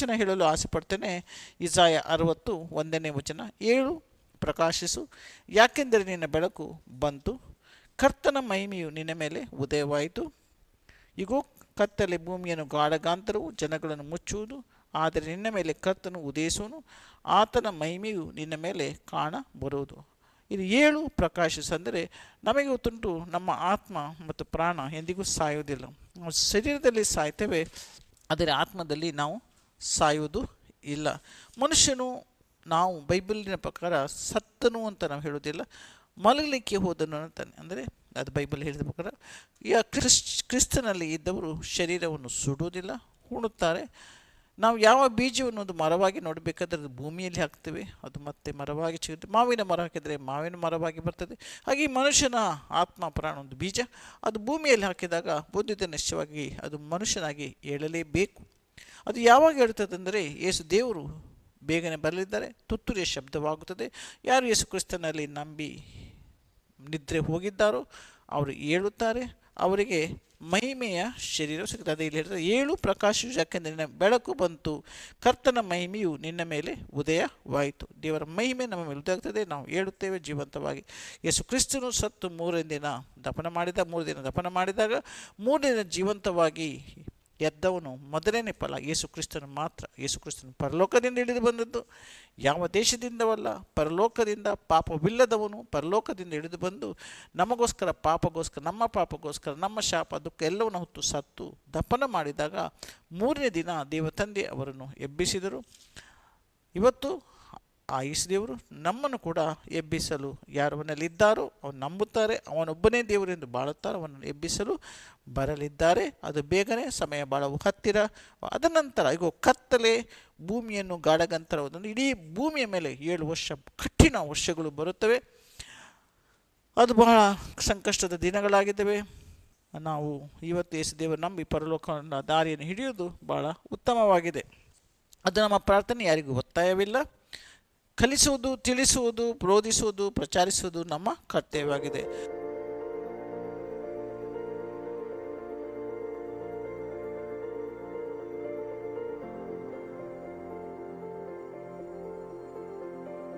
ವಚನ ಹೇಳಲು ಆಸೆ ಪಡ್ತೇನೆ ಇಸಾಯ ಅರವತ್ತು ಒಂದನೇ ವಚನ. ಏಳು, ಪ್ರಕಾಶಿಸು. ಯಾಕೆಂದರೆ ನಿನ್ನ ಬೆಳಕು ಬಂತು. ಕರ್ತನ ಮಹಿಮೆಯು ನಿನ್ನ ಮೇಲೆ ಉದಯವಾಯಿತು. ಇಗೋ, ಕತ್ತಲೆ ಭೂಮಿಯನ್ನು ಗಾಢಗಾಂತರವು ಜನಗಳನ್ನು ಮುಚ್ಚುವುದು, ಆದರೆ ನಿನ್ನ ಮೇಲೆ ಕರ್ತನು ಉದಯಿಸುವನು. ಆತನ ಮಹಿಮೆಯು ನಿನ್ನ ಮೇಲೆ ಕಾಣ ಬರುವುದು. ಇದು ಏಳು ಅಂದರೆ ನಮಗೆ ತುಂಟು ನಮ್ಮ ಆತ್ಮ ಮತ್ತು ಪ್ರಾಣ ಎಂದಿಗೂ ಸಾಯುವುದಿಲ್ಲ. ನಾವು ಶರೀರದಲ್ಲಿ ಸಾಯ್ತೇವೆ, ಆದರೆ ಆತ್ಮದಲ್ಲಿ ನಾವು ಸಾಯುವುದು ಇಲ್ಲ. ಮನುಷ್ಯನು ನಾವು ಬೈಬಲಿನ ಪ್ರಕಾರ ಸತ್ತನು ಅಂತ ನಾವು ಹೇಳೋದಿಲ್ಲ ಮಲಗಲಿಕ್ಕೆ ಹೋದನು ಅಂತಾನೆ. ಅಂದರೆ ಅದು ಬೈಬಲ್ ಹೇಳಿದ ಪ್ರಕಾರ ಈ ಕ್ರಿಸ್, ಕ್ರಿಸ್ತನಲ್ಲಿ ಇದ್ದವರು ಶರೀರವನ್ನು ಸುಡುವುದಿಲ್ಲ ಉಣುತ್ತಾರೆ ನಾವು ಯಾವ ಬೀಜವನ್ನು ಒಂದು ಮರವಾಗಿ ನೋಡಬೇಕಾದ್ರೆ ಅದು ಭೂಮಿಯಲ್ಲಿ ಹಾಕ್ತೇವೆ. ಅದು ಮತ್ತೆ ಮರವಾಗಿ ಸಿಗುತ್ತೆ. ಮಾವಿನ ಮರ ಹಾಕಿದರೆ ಮಾವಿನ ಮರವಾಗಿ ಬರ್ತದೆ. ಹಾಗೆ ಮನುಷ್ಯನ ಆತ್ಮ ಪ್ರಾಣ ಒಂದು ಬೀಜ. ಅದು ಭೂಮಿಯಲ್ಲಿ ಹಾಕಿದಾಗ ಬುದ್ಧಿದ ನಿಶ್ಚಯವಾಗಿ ಅದು ಮನುಷ್ಯನಾಗಿ ಏಳಲೇಬೇಕು. ಅದು ಯಾವಾಗ ಹೇಳ್ತದೆ ಅಂದರೆ ಯೇಸು ದೇವರು ಬೇಗನೆ ಬರಲಿದ್ದಾರೆ, ತುತ್ತುರಿಯ ಶಬ್ದವಾಗುತ್ತದೆ. ಯಾರು ಯೇಸು ಕ್ರಿಸ್ತನಲ್ಲಿ ನಂಬಿ ನಿದ್ರೆ ಹೋಗಿದ್ದಾರೋ ಅವರು ಏಳುತ್ತಾರೆ ಅವರಿಗೆ ಮಹಿಮೆಯ ಶರೀರ ಸಿಗ್ತದೆ ಅದೇ ಇಲ್ಲಿ ಹೇಳ್ತಾರೆ, ಏಳು ಪ್ರಕಾಶ ಯಾಕೆಂದರೆ ನಿನ್ನ ಬೆಳಕು ಬಂತು, ಕರ್ತನ ಮಹಿಮೆಯು ನಿನ್ನ ಮೇಲೆ ಉದಯವಾಯಿತು. ದೇವರ ಮಹಿಮೆ ನಮ್ಮ ಮೇಲೆ ಉದಯ ಆಗ್ತದೆ, ನಾವು ಹೇಳುತ್ತೇವೆ ಜೀವಂತವಾಗಿ. ಯೇಸು ಕ್ರಿಸ್ತನು ಸತ್ತು ಮೂರನೇ ದಿನ ದಪನ ಮಾಡಿದ, ಮೂರು ದಿನ ದಪನ ಮಾಡಿದಾಗ ಮೂರನೇ ದಿನ ಜೀವಂತವಾಗಿ ಎದ್ದವನು ಮೊದಲನೇ ಫಲ ಯೇಸು ಕ್ರಿಸ್ತನು ಮಾತ್ರ. ಯೇಸು ಕ್ರಿಸ್ತನು ಪರಲೋಕದಿಂದ ಇಳಿದು ಬಂದದ್ದು. ಯಾವ ದೇಶದಿಂದವಲ್ಲ, ಪರಲೋಕದಿಂದ ಪಾಪವಿಲ್ಲದವನು ಪರಲೋಕದಿಂದ ಇಳಿದು ಬಂದು ನಮಗೋಸ್ಕರ ಪಾಪಗೋಸ್ಕರ, ನಮ್ಮ ಪಾಪಗೋಸ್ಕರ, ನಮ್ಮ ಶಾಪ ದುಃಖ ಎಲ್ಲವನ್ನು ಹೊತ್ತು ಸತ್ತು ದಪನ ಮಾಡಿದಾಗ ಮೂರನೇ ದಿನ ದೇವತಂದೆ ಅವರನ್ನು ಎಬ್ಬಿಸಿದರು. ಇವತ್ತು ಆ ದೇವರು ನಮ್ಮನ್ನು ಕೂಡ ಎಬ್ಬಿಸಲು ಯಾರವನಲ್ಲಿದ್ದಾರೋ ಅವನು ನಂಬುತ್ತಾರೆ. ಅವನೊಬ್ಬನೇ ದೇವರೆಂದು ಬಾಳುತ್ತಾರೆ, ಅವನನ್ನು ಎಬ್ಬಿಸಲು ಬರಲಿದ್ದಾರೆ. ಅದು ಬೇಗನೆ ಸಮಯ ಬಾಳವು ಹತ್ತಿರ. ಅದ ನಂತರ ಈಗ ಕತ್ತಲೆ ಭೂಮಿಯನ್ನು ಗಾಢಗಂತರವನ್ನು ಇಡೀ ಭೂಮಿಯ ಮೇಲೆ ಏಳು ವರ್ಷ ಕಠಿಣ ವರ್ಷಗಳು ಬರುತ್ತವೆ. ಅದು ಬಹಳ ಸಂಕಷ್ಟದ ದಿನಗಳಾಗಿದ್ದಾವೆ. ನಾವು ಇವತ್ತು ಯೇಸು ದೇವರು ನಂಬಿ ಪರಲೋಕನ ದಾರಿಯನ್ನು ಹಿಡಿಯುವುದು ಬಹಳ ಉತ್ತಮವಾಗಿದೆ. ಅದು ನಮ್ಮ ಪ್ರಾರ್ಥನೆ, ಯಾರಿಗೂ ಒತ್ತಾಯವಿಲ್ಲ. ಕಲಿಸುವುದು ತಿಳಿಸುವುದು ಬೋಧಿಸುವುದು ಪ್ರಚಾರಿಸುವುದು ನಮ್ಮ ಕರ್ತವ್ಯವಾಗಿದೆ.